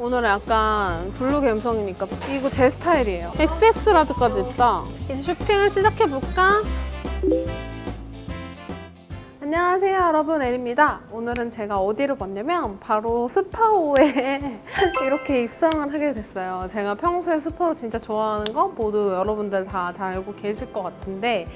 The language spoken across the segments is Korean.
오늘은 약간 블루 감성이니까 이거 제 스타일이에요. XX 라지까지 있다. 이제 쇼핑을 시작해볼까? 안녕하세요 여러분 에리입니다. 오늘은 제가 어디를 갔냐면 바로 스파오에 이렇게 입성을 하게 됐어요. 제가 평소에 스파오 진짜 좋아하는 거 모두 여러분들 다 잘 알고 계실 것 같은데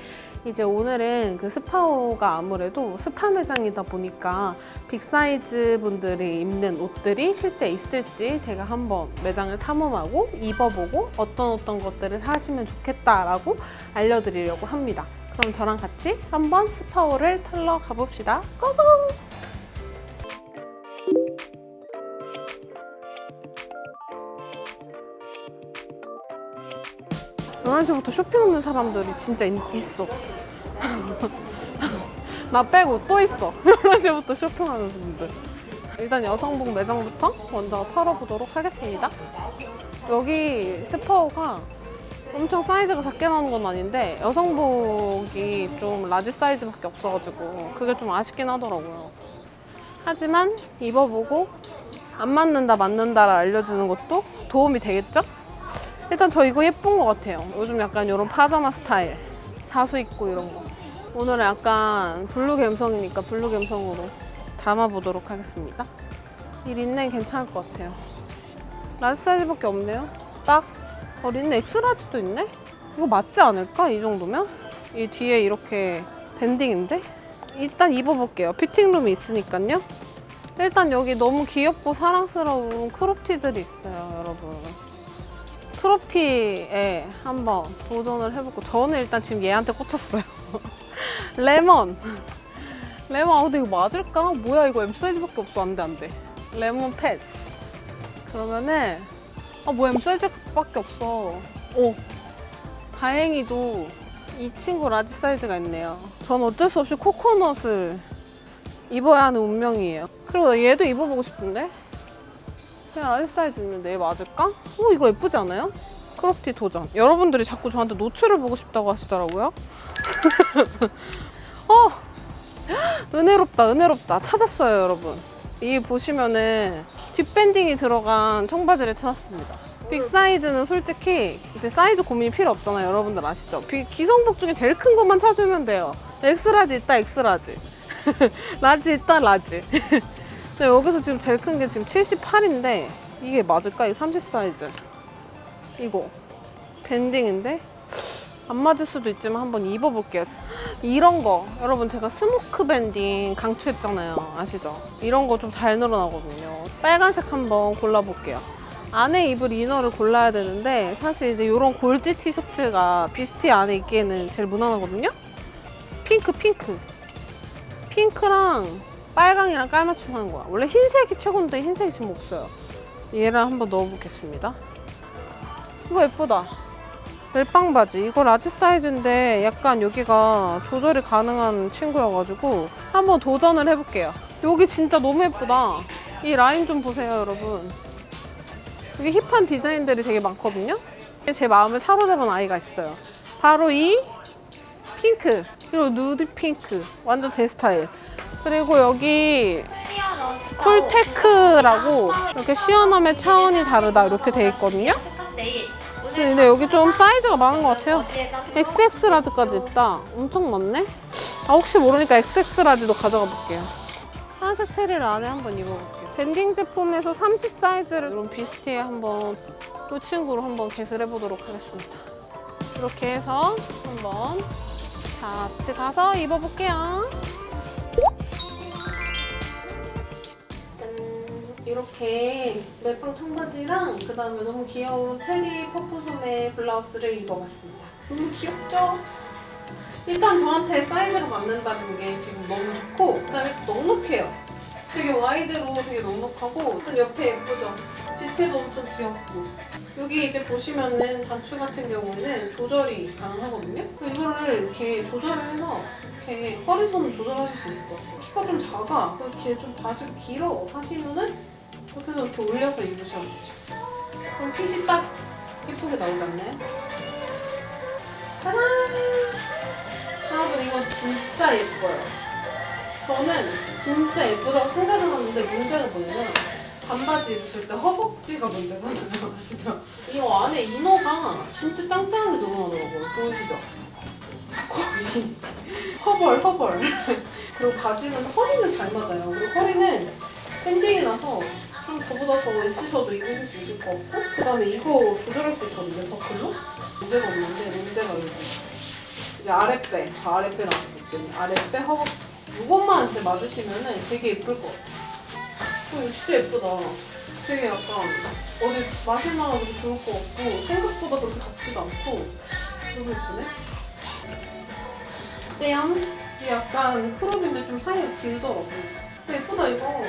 이제 오늘은 그 스파오가 아무래도 스파 매장이다 보니까 빅사이즈 분들이 입는 옷들이 실제 있을지 제가 한번 매장을 탐험하고 입어보고 어떤 어떤 것들을 사시면 좋겠다라고 알려드리려고 합니다. 그럼 저랑 같이 한번 스파오를 털러 가봅시다. 고고! 11시부터 쇼핑하는 사람들이 진짜 있- 있어. 나 빼고 또 있어. 11시부터 쇼핑하는 분들. 일단 여성복 매장부터 먼저 털어보도록 하겠습니다. 여기 스파오가 엄청 사이즈가 작게 나오는 건 아닌데 여성복이 좀 라지 사이즈밖에 없어가지고 그게 좀 아쉽긴 하더라고요. 하지만 입어보고 안 맞는다 맞는다를 알려주는 것도 도움이 되겠죠? 일단 저 이거 예쁜 것 같아요. 요즘 약간 이런 파자마 스타일. 자수 입고 이런 거. 오늘은 약간 블루 감성이니까 블루 감성으로 담아보도록 하겠습니다. 이 린넨 괜찮을 것 같아요. 라지 사이즈밖에 없네요. 딱. 어, 린넨 엑스라지도 있네? 이거 맞지 않을까? 이 정도면? 이 뒤에 이렇게 밴딩인데? 일단 입어볼게요. 피팅룸이 있으니까요. 일단 여기 너무 귀엽고 사랑스러운 크롭티들이 있어요, 여러분. 크롭티에 한번 도전을 해보고 저는 일단 지금 얘한테 꽂혔어요. 레몬. 레몬 아 근데 이거 맞을까? 뭐야 이거 M 사이즈밖에 없어 안돼 안돼. 레몬 패스. 그러면은 아뭐 M 사이즈밖에 없어. 오 다행히도 이 친구 라지 사이즈가 있네요. 전 어쩔 수 없이 코코넛을 입어야 하는 운명이에요. 그리고 나 얘도 입어보고 싶은데 그냥 사이즈 있는데 얘 맞을까? 오 이거 예쁘지 않아요? 크롭티 도전. 여러분들이 자꾸 저한테 노출을 보고 싶다고 하시더라고요. 어 은혜롭다 은혜롭다 찾았어요 여러분. 이 보시면은 뒷밴딩이 들어간 청바지를 찾았습니다. 빅 사이즈는 솔직히 이제 사이즈 고민이 필요 없잖아요. 여러분들 아시죠? 비- 기성복 중에 제일 큰 것만 찾으면 돼요. 엑스라지 있다 엑스라지. 라지 있다 라지. 근데 여기서 지금 제일 큰 게 지금 78인데 이게 맞을까? 이 30 사이즈. 이거 밴딩인데 안 맞을 수도 있지만 한번 입어볼게요. 이런 거 여러분 제가 스모크 밴딩 강추했잖아요. 아시죠? 이런 거 좀 잘 늘어나거든요. 빨간색 한번 골라볼게요. 안에 입을 이너를 골라야 되는데 사실 이제 이런 골지 티셔츠가 비스티 안에 입기에는 제일 무난하거든요. 핑크 핑크 핑크랑 빨강이랑 깔맞춤 하는 거야. 원래 흰색이 최고인데 흰색이 지금 없어요. 얘를 한번 넣어보겠습니다. 이거 예쁘다. 멜빵 바지. 이거 라지 사이즈인데 약간 여기가 조절이 가능한 친구여가지고 한번 도전을 해볼게요. 여기 진짜 너무 예쁘다. 이 라인 좀 보세요, 여러분. 여기 힙한 디자인들이 되게 많거든요. 제 마음을 사로잡은 아이가 있어요. 바로 이 핑크. 그리고 누드 핑크. 완전 제 스타일. 그리고 여기 쿨테크라고 이렇게 시원함의 차원이 다르다 이렇게 돼 있거든요. 근데 여기 좀 사이즈가 많은 것 같아요. XX 라지까지 있다. 엄청 많네. 아 혹시 모르니까 XX 라지도 가져가 볼게요. 파란색 체리를 안에 한번 입어볼게요. 밴딩 제품에서 30 사이즈를 이런 비스티에 한번 또 친구로 한번 개설 해 보도록 하겠습니다. 이렇게 해서 한번 같이 가서 입어볼게요. 이렇게 멜빵 청바지랑 그 다음에 너무 귀여운 체리 퍼프 소매 블라우스를 입어봤습니다. 너무 귀엽죠? 일단 저한테 사이즈가 맞는다는 게 지금 너무 좋고 그 다음에 넉넉해요. 되게 와이드로 되게 넉넉하고 또 옆에 예쁘죠? 뒤태도 엄청 귀엽고 여기 이제 보시면은 단추 같은 경우는 조절이 가능하거든요. 이거를 이렇게 조절을 해서 이렇게 허리선을 조절하실 수 있을 것 같아요. 키가 좀 작아. 이렇게 좀 바지가 길어 하시면은 해서 이렇게 올려서 입으시면 되죠. 그럼 핏이 딱 예쁘게 나오지 않나요? 짜란! 여러분 이거 진짜 예뻐요. 저는 진짜 예쁘다고 생각을 하는데 문제가 뭐냐면 반바지 입으실 때 허벅지가 문제거든요. 아시죠? 이거 안에 이너가 진짜 짱짱하게 늘어나더라고요. 보이시죠? 거의 허벌 허벌. 그리고 바지는 허리는 잘 맞아요. 그리고 허리는 밴딩이 나서 좀 저보다 더 있으셔도 입으실 수 있을 것 같고 그 다음에 이거 조절할 수 있거든요. 버클로. 문제가 없는데 문제가 여기 이제 아랫배, 저 아랫배 나왔기 때문에 아랫배 허벅지 이것만 이제 맞으시면은 되게 예쁠 것 같아요. 어, 이거 진짜 예쁘다. 되게 약간 어디 마실 나가도 좋을 것 같고 생각보다 그렇게 덥지도 않고 너무 예쁘네. 떼양 이게 약간 크롭인데 좀 사이가 길더라고. 근데 예쁘다 이거.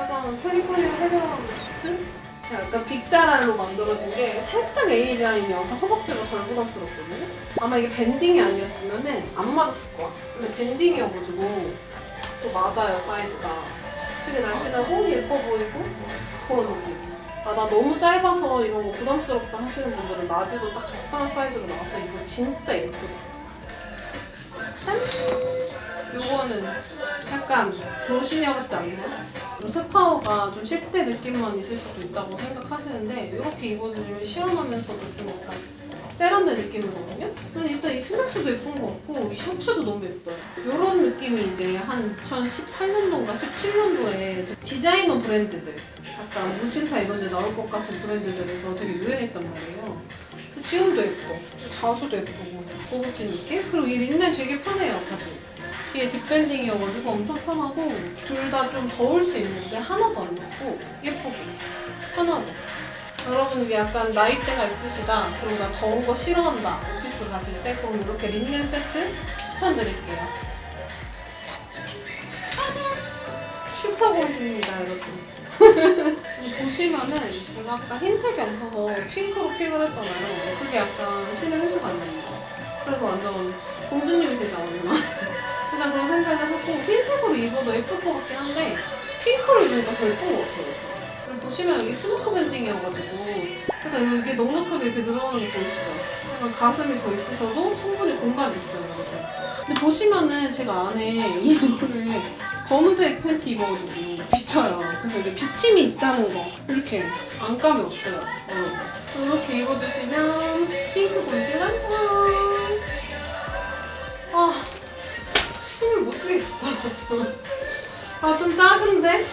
약간 캘리포니 아 해변 비스트? 약간 빅자랄로 만들어진 게 살짝 A 라인이어서 허벅지가 덜 부담스럽거든요. 아마 이게 밴딩이 아니었으면은 안 맞았을 거야. 근데 밴딩이어가지고 또 맞아요 사이즈가. 되게 날씬하고 예뻐 보이고 그런 느낌. 아 나 너무 짧아서 이런 거 부담스럽다 하시는 분들은 라지도 딱 적당한 사이즈로 나와서 이거 진짜 예쁘다. 짠! 요거는 약간 도시녀 같지 않나요? 쇠파워가 좀 10대 느낌만 있을 수도 있다고 생각하시는데 이렇게 입어주면 시원하면서도 좀 약간 세련된 느낌이거든요? 근데 일단 이 슬랙스도 예쁜 것 같고 이 셔츠도 너무 예뻐요. 이런 느낌이 이제 한 2018년도인가 17년도에 디자이너 브랜드들 약간 무신사 이런 데 나올 것 같은 브랜드들에서 되게 유행했단 말이에요. 지금도 예뻐. 자수도 예쁘고 고급진 느낌? 그리고 이 린넨 되게 편해요 바지. 이게 뒷밴딩이어가지고 엄청 편하고 둘 다 좀 더울 수 있는데 하나도 안 덥고 예쁘고 편하고 여러분 이게 약간 나이대가 있으시다 그리고 나 더운 거 싫어한다 오피스 가실 때 그럼 이렇게 린넨 세트 추천드릴게요 슈퍼 공주입니다 여러분 이 보시면은 제가 아까 흰색이 없어서 핑크로 픽을 했잖아요 그게 약간 신의 회수가 안 됩니다 그래서 완전 공주님이 되지 않았나 그냥 그런 생각을 하고 흰색으로 입어도 예쁠 것 같긴 한데 핑크로 입으니까 더 예쁜 것 같아요. 그리고 보시면 여기 스모크 밴딩이어가지고 약간 이게 넉넉하게 이렇게 늘어나는 거 보이시죠? 약간 가슴이 더 있으셔도 충분히 공간이 있어요. 근데 보시면은 제가 안에 이거를 검은색 팬티 입어가지고 비쳐요. 그래서 이게 비침이 있다는 거 이렇게 안감이 없어요. 어. 이렇게 입어주시면 핑크 공주 완성! 아 숨을 못 쉬겠어. 아, 좀 작은데?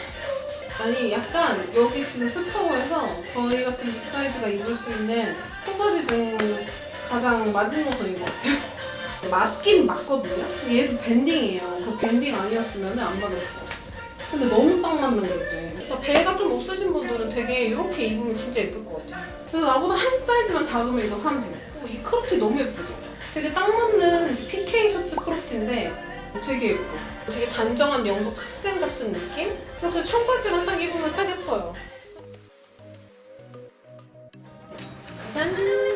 아니, 약간 여기 지금 스파워에서 저희 같은 빅 사이즈가 입을 수 있는 청바지 중 가장 맞은 옷인 것 같아요. 맞긴 맞거든요? 얘도 밴딩이에요. 그 밴딩 아니었으면 안 맞았을 것 같아요. 근데 너무 딱 맞는 거지. 그러니까 배가 좀 없으신 분들은 되게 이렇게 입으면 진짜 예쁠 것 같아요. 그래서 나보다 한 사이즈만 작으면 이거 사면 돼요. 어, 이 크롭티 너무 예쁘죠? 되게 딱 맞는 PK 셔츠 크롭티인데 되게 예뻐. 되게 단정한 영국 학생 같은 느낌? 그래서 청바지랑 딱 입으면 딱 예뻐요. 짠!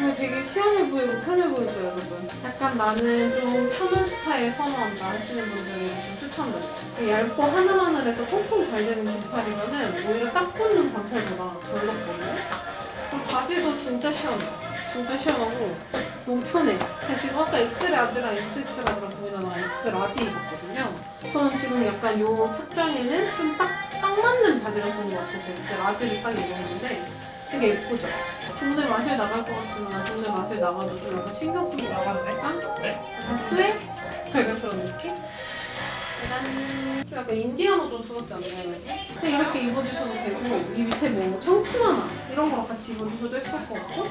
이거 되게 시원해 보이고 편해 보이죠, 여러분? 약간 나는 좀 편한 스타일 선호한다 하시는 분들은 좀 추천드려요. 얇고 하늘하늘해서 통통 잘 되는 반팔이면은 오히려 딱 붙는 반팔보다 덜 덥거든요? 그리고 바지도 진짜 시원해요. 진짜 시원하고 너무 편해. 제가 지금 아까 엑스라지랑 XX라지랑 보이잖아. 엑스라지 입었거든요. 저는 지금 약간 요 착장에는 좀 딱, 딱 맞는 바지를 좋은 것 같아서 엑스라지를 딱 입었는데 되게 예쁘죠? 동네 마실 나갈 것 같지만 동네 마실 나가도 좀 약간 신경 쓰고 나가는 짱? 약간 스웨? 약간 그런 느낌? 짜잔. 좀 약간 인디아나 존스 같지 않나요? 근데 이렇게 입어주셔도 되고 이 밑에 뭐 청치마나 이런 거랑 같이 입어주셔도 예쁠 것 같고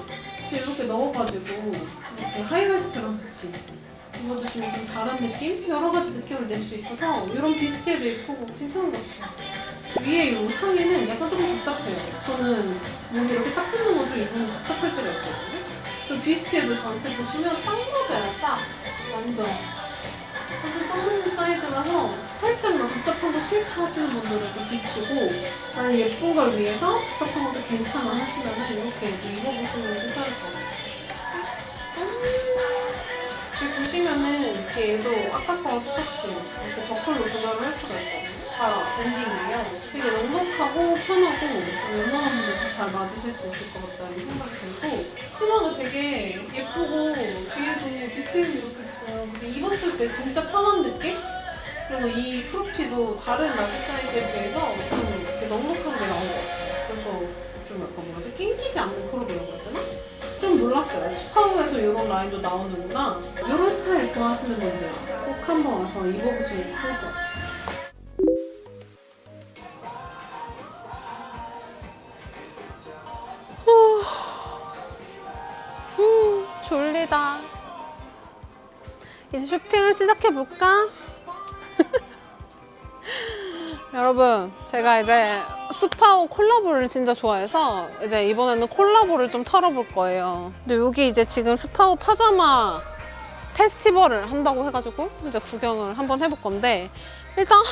근데 이렇게 넣어가지고 이렇게 하이웨스트랑 같이 입어주시면 좀 다른 느낌? 여러 가지 느낌을 낼 수 있어서 이런 비스티에도 예쁘고 괜찮은 것 같아요. 위에 이 상의는 약간 조금 답답해요. 저는 목이 이렇게 딱 붙는 옷을 입으면 답답할 때가 있거든요. 그 비스티에도 저한테 보시면 딱 맞아요. 딱 완전. 딱 맞는 사이즈라서 살짝 막 답답한 거 싫다 하시는 분들은 좀 비치고 나는 예쁜 걸 위해서 답답한 것도 괜찮아 하시면은 이렇게 입어보시면 괜찮을 것 같아요. 여기 보시면은 얘도 아까 거랑 똑같이 이렇게 버클로 조절을 할 수가 있거든요. 다 밴딩이에요. 되게 넉넉하고 편하고 웬만한 분들도 잘 맞으실 수 있을 것 같다는 생각이 들고 치마가 되게 예쁘고 뒤에도 디테일이 이렇게 있어요. 근데 입었을 때 진짜 편한 느낌? 그리고 이 크롭티도 다른 라지 사이즈에 비해서 좀 넉넉한 게 나온 것 같아요. 그래서 좀 약간 뭐지 낑기지 않는 크롭이라고 되나? 좀 몰랐어요. 스카우에서 이런 라인도 나오는구나. 이런 스타일 좋아하시는 분들 꼭 한번 와서 입어보시면 좋을 것 같아요. 졸리다. 이제 쇼핑을 시작해볼까? 여러분, 제가 이제 수파오 콜라보를 진짜 좋아해서 이제 이번에는 콜라보를 좀 털어볼 거예요. 근데 여기 이제 지금 스파오 파자마 페스티벌을 한다고 해가지고 이제 구경을 한번 해볼 건데 일단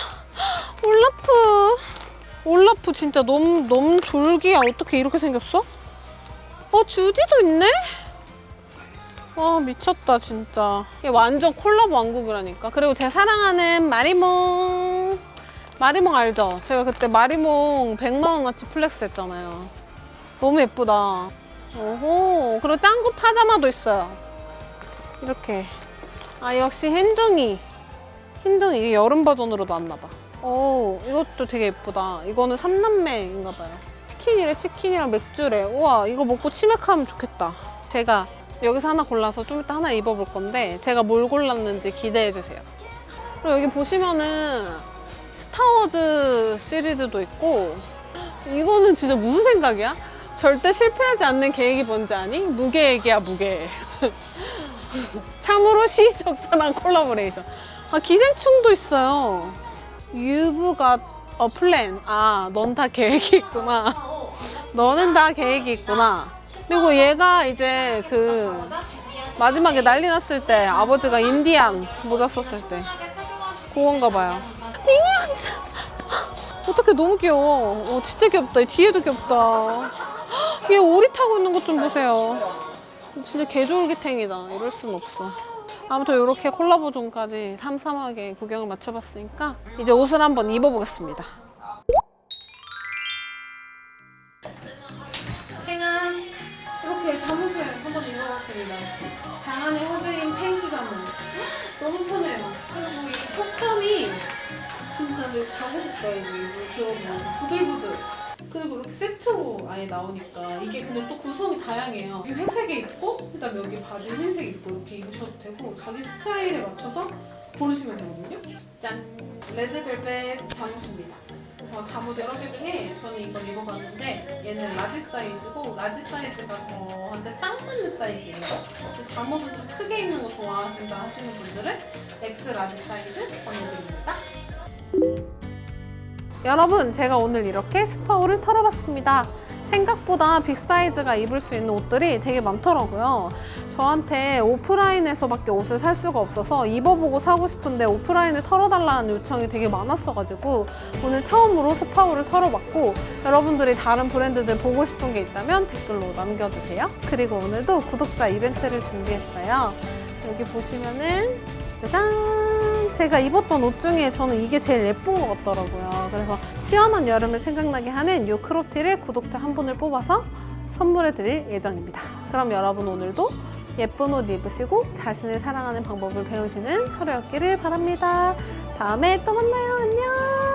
올라프 올라프 진짜 너무 너무 졸기야 어떻게 이렇게 생겼어? 어 주디도 있네? 와 미쳤다 진짜. 이게 완전 콜라보 왕국이라니까. 그리고 제 사랑하는 마리몽. 마리몽 알죠? 제가 그때 마리몽 100만원어치 플렉스 했잖아요. 너무 예쁘다. 오호. 그리고 짱구 파자마도 있어요. 이렇게. 아 역시 흰둥이. 흰둥이 이게 여름 버전으로 나왔나봐. 오 이것도 되게 예쁘다. 이거는 삼남매인가봐요. 치킨이래 치킨이랑 맥주래. 우와 이거 먹고 치맥하면 좋겠다. 제가 여기서 하나 골라서 좀 이따 하나 입어볼 건데 제가 뭘 골랐는지 기대해 주세요. 그리고 여기 보시면은 스타워즈 시리즈도 있고 이거는 진짜 무슨 생각이야? 절대 실패하지 않는 계획이 뭔지 아니? 무계획이야 무계획 참으로 시적절한 콜라보레이션. 아 기생충도 있어요. 유부가 어 플랜 아넌 다 계획이 있구나. 너는 다 계획이 있구나 그리고 얘가 이제 그 마지막에 난리 났을 때 아버지가 인디안 모자 썼을 때 그건가 봐요. 미니언즈 어떻게 너무 귀여워. 어, 진짜 귀엽다. 이 뒤에도 귀엽다. 얘 오리 타고 있는 것 좀 보세요. 진짜 개쫄깃탱이다. 이럴 순 없어. 아무튼 이렇게 콜라보존까지 삼삼하게 구경을 마쳐봤으니까 이제 옷을 한번 입어보겠습니다 입어봤습니다. 장안의 화제인 잠옷 너무 편해요. 그리고 이 촉감이 진짜 늘 자고 싶다 이거. 이거 들어보면서 부들부들. 그리고 이렇게 세트로 아예 나오니까 이게 근데 또 구성이 다양해요. 여기 회색에 있고 그다음 여기 바지 흰색 입고 이렇게 입으셔도 되고 자기 스타일에 맞춰서 고르시면 되거든요. 짠! 레드벨벳 잠옷입니다 그래서 잠옷 여러 개 중에 저는 이걸 입어봤는데 얘는 라지 사이즈고 라지 사이즈가 저한테 딱 맞는 사이즈예요. 근데 잠옷을 좀 크게 입는 거 좋아하신다 하시는 분들은 엑스 라지 사이즈 권해드립니다. 여러분 제가 오늘 이렇게 스파오를 털어봤습니다. 생각보다 빅사이즈가 입을 수 있는 옷들이 되게 많더라고요 저한테 오프라인에서밖에 옷을 살 수가 없어서 입어보고 사고 싶은데 오프라인을 털어달라는 요청이 되게 많았어가지고 오늘 처음으로 스파오를 털어봤고 여러분들이 다른 브랜드들 보고 싶은 게 있다면 댓글로 남겨주세요 그리고 오늘도 구독자 이벤트를 준비했어요 여기 보시면은 짜잔! 제가 입었던 옷 중에 저는 이게 제일 예쁜 것 같더라고요. 그래서 시원한 여름을 생각나게 하는 이 크롭티를 구독자 한 분을 뽑아서 선물해 드릴 예정입니다. 그럼 여러분 오늘도 예쁜 옷 입으시고 자신을 사랑하는 방법을 배우시는 하루였기를 바랍니다. 다음에 또 만나요. 안녕!